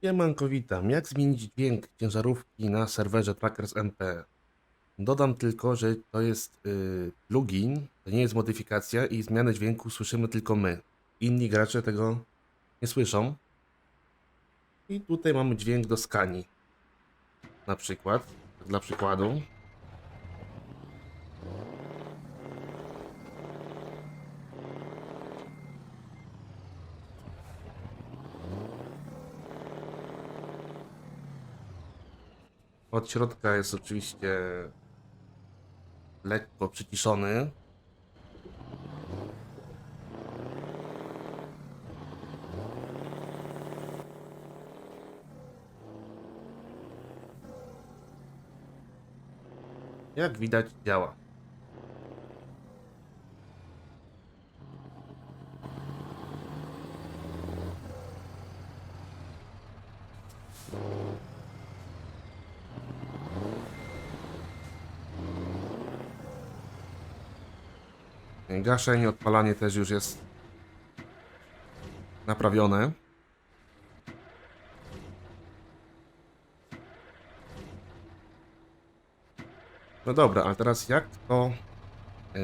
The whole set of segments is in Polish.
Siemanko, witam. Jak zmienić dźwięk ciężarówki na serwerze Trackers MP? Dodam tylko, że to jest y, plugin, to nie jest modyfikacja i zmianę dźwięku słyszymy tylko my. Inni gracze tego nie słyszą. I tutaj mamy dźwięk do skani. Na przykład, dla przykładu. Od środka jest oczywiście lekko przyciszony. Jak widać działa. Gaszenie, odpalanie też już jest naprawione. No dobra, ale teraz jak to, yy,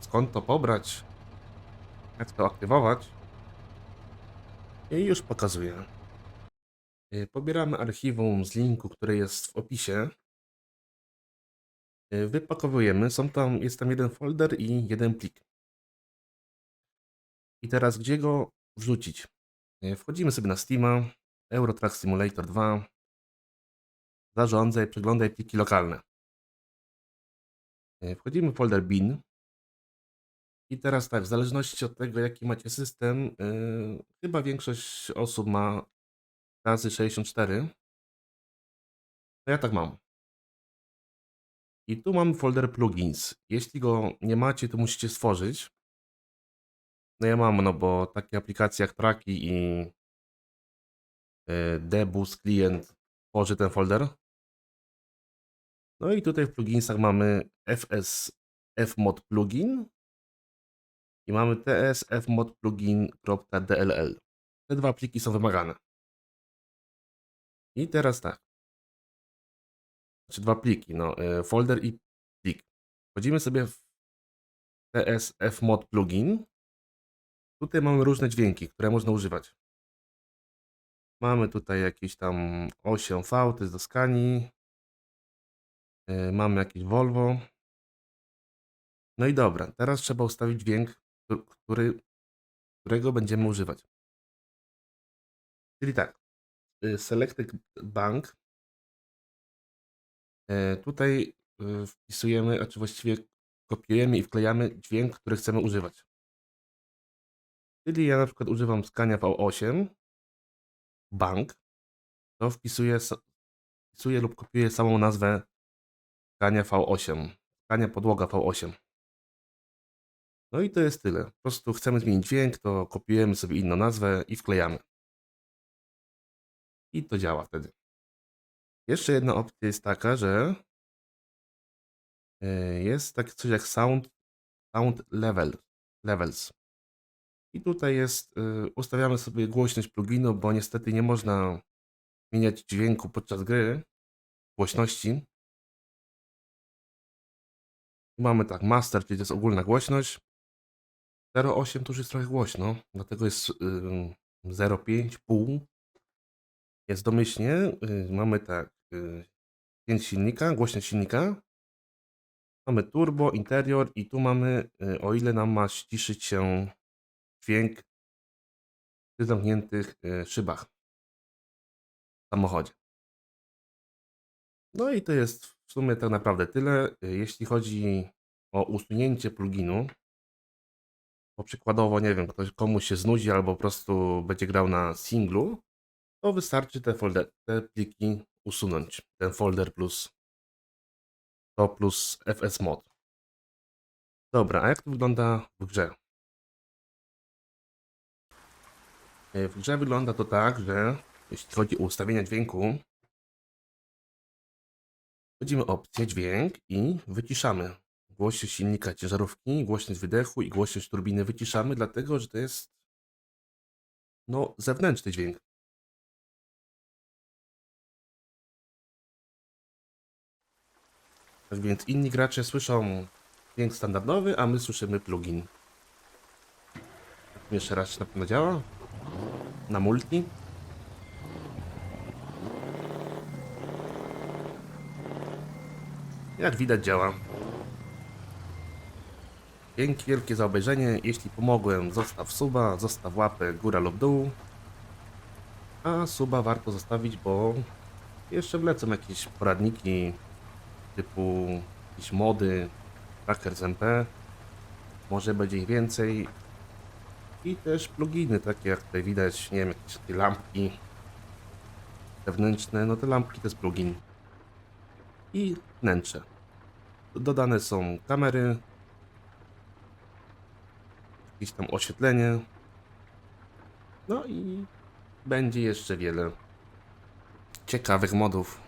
skąd to pobrać, jak to aktywować? I już pokazuję. Yy, Pobieramy archiwum z linku, który jest w opisie. Yy, Wypakowujemy. Są tam, jest tam jeden folder i jeden plik. I teraz gdzie go wrzucić? Yy, Wchodzimy sobie na Steama, Eurotrack Simulator 2, zarządzaj, przeglądaj pliki lokalne. Yy, Wchodzimy w folder bin. I teraz tak, w zależności od tego, jaki macie system, yy, chyba większość osób ma razy 64. To ja tak mam. I tu mam folder plugins. Jeśli go nie macie, to musicie stworzyć. No ja mam, no bo takie aplikacje jak Traki i yy, Debus Client tworzy ten folder. No i tutaj w pluginsach mamy fs fmod plugin i mamy ts fmod plugin.dll. Te dwa pliki są wymagane. I teraz tak. Znaczy dwa pliki, no, y, folder i plik. Wchodzimy sobie w ts fmod plugin. Tutaj mamy różne dźwięki, które można używać. Mamy tutaj jakieś tam 8V, to jest do skani. Yy, Mamy jakieś Volvo. No i dobra, teraz trzeba ustawić dźwięk, któ- który, którego będziemy używać. Czyli tak, y, Selected Bank. E, Tutaj y, wpisujemy, a czy właściwie kopiujemy i wklejamy dźwięk, który chcemy używać. Czyli ja na przykład używam Scania V8, bank, to wpisuję, wpisuję lub kopiuję samą nazwę Scania V8, Scania podłoga V8. No i to jest tyle. Po prostu chcemy zmienić dźwięk, to kopiujemy sobie inną nazwę i wklejamy. I to działa wtedy. Jeszcze jedna opcja jest taka, że e, jest takie coś jak sound, sound level, levels. I tutaj jest, y, ustawiamy sobie głośność pluginu, bo niestety nie można zmieniać dźwięku podczas gry, głośności. Mamy tak, master, czyli to jest ogólna głośność. 0,8 to już jest trochę głośno, dlatego jest y, 0,5, pół. Jest domyślnie, y, mamy tak, y, 5 silnika, głośność silnika. Mamy turbo, interior i tu mamy, y, o ile nam ma ściszyć się dźwięk przy zamkniętych y, szybach w samochodzie. No i to jest w sumie tak naprawdę tyle. Jeśli chodzi o usunięcie pluginu, bo przykładowo, nie wiem, ktoś komuś się znudzi albo po prostu będzie grał na singlu, to wystarczy te, folder, te pliki usunąć. Ten folder plus to plus fsmod. Dobra, a jak to wygląda w grze? Y, W grze wygląda to tak, że jeśli chodzi o ustawienia dźwięku, wchodzimy opcję dźwięk i wyciszamy. Głośność silnika ciężarówki, głośność wydechu i głośność turbiny wyciszamy, dlatego że to jest no, zewnętrzny dźwięk. Tak więc inni gracze słyszą dźwięk standardowy, a my słyszymy plugin. Jeszcze raz na pewno działa? Na multi? Jak widać działa. Dzięki wielkie za obejrzenie. Jeśli pomogłem, zostaw suba, zostaw łapę góra lub dół. A suba warto zostawić, bo jeszcze wlecą jakieś poradniki typu jakieś mody, tracker MP. Może będzie ich więcej. I też pluginy, takie jak tutaj widać, nie wiem, jakieś takie lampki wewnętrzne. No te lampki to jest plugin. I wnętrze. Dodane są kamery, jakieś tam oświetlenie. No i będzie jeszcze wiele ciekawych modów.